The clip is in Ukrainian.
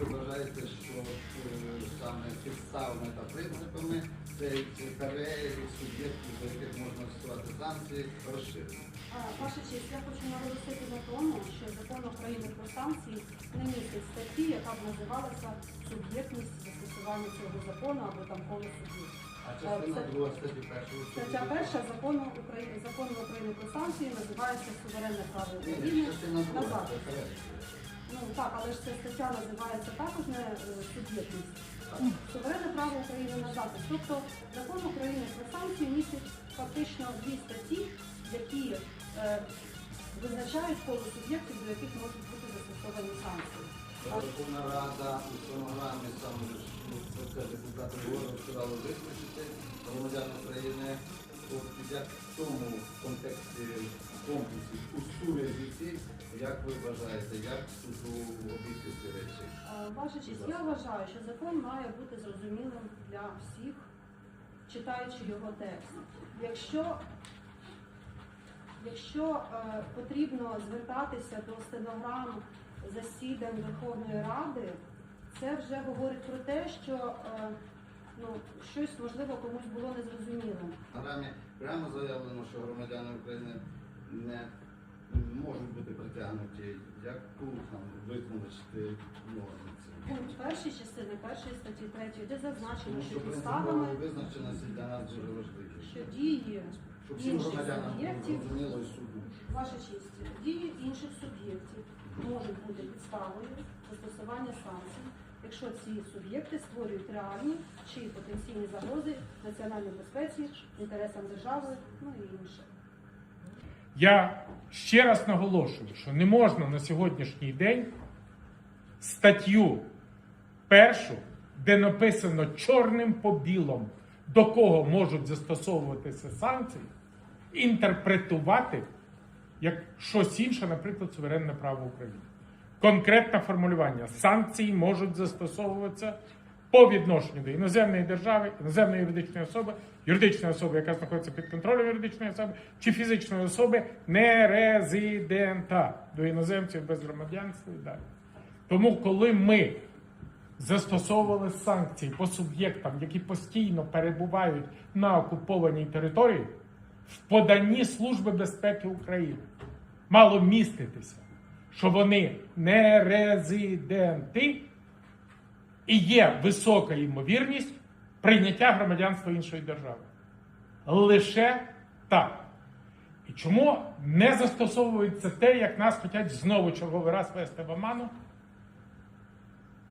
Ви вважаєте, що е, саме підставами та принципами цей перелік суб'єктів, до яких можна стосувати санкції, розширено. А, Ваша честь, я хочу наголосити на тому, що закон України про санкції не містить статті, яка б називалася суб'єктність застосування цього закону або там коло судів. А частина друга статті першої Стаття перша закону України закону України про санкції називається суверенне право України. частина друга, так, але ж ця стаття називається також не е, суб'єктність. Суверенне право України на захист. Тобто закон України про санкції містить фактично дві статті, які е, визначають коло суб'єктів, до яких можуть бути застосовані санкції. Верховна Рада у стенограмі саме ж, ну, депутати говорили, сказали визначити громадян України. Як в цьому контексті комплексі у сувязі цих, як ви вважаєте, як суду обійти ці речі? Е, Ваша честь, я вважаю, що закон має бути зрозумілим для всіх, читаючи його текст. Якщо, якщо е, потрібно звертатися до стенограм засідань Верховної Ради, це вже говорить про те, що е, ну, щось можливо комусь було незрозумілим. В програмі прямо заявлено, що громадяни України не можуть бути притягнуті. Як тут нам визначити норми? Пункт першої частини першої статті 3, де зазначено, Тому що що підставами, визначеності для нас дуже важливі. що дії Щоб всім інших громадянам було суб'єктів зрозуміло і суду. Ваша честь, дії інших суб'єктів можуть бути підставою застосування санкцій, якщо ці суб'єкти створюють реальні чи потенційні загрози національній безпеці, інтересам держави, ну і інше. Я ще раз наголошую, що не можна на сьогоднішній день статтю першу, де написано чорним по білому, до кого можуть застосовуватися санкції, інтерпретувати як щось інше, наприклад, суверенне право України. Конкретне формулювання санкції можуть застосовуватися по відношенню до іноземної держави, іноземної юридичної особи, юридичної особи, яка знаходиться під контролем юридичної особи, чи фізичної особи нерезидента до іноземців без громадянства і далі. Тому, коли ми застосовували санкції по суб'єктам, які постійно перебувають на окупованій території, в поданні Служби безпеки України мало міститися, що вони не резиденти і є висока ймовірність прийняття громадянства іншої держави. Лише так. І чому не застосовується те, як нас хочуть знову черговий раз вести в оману,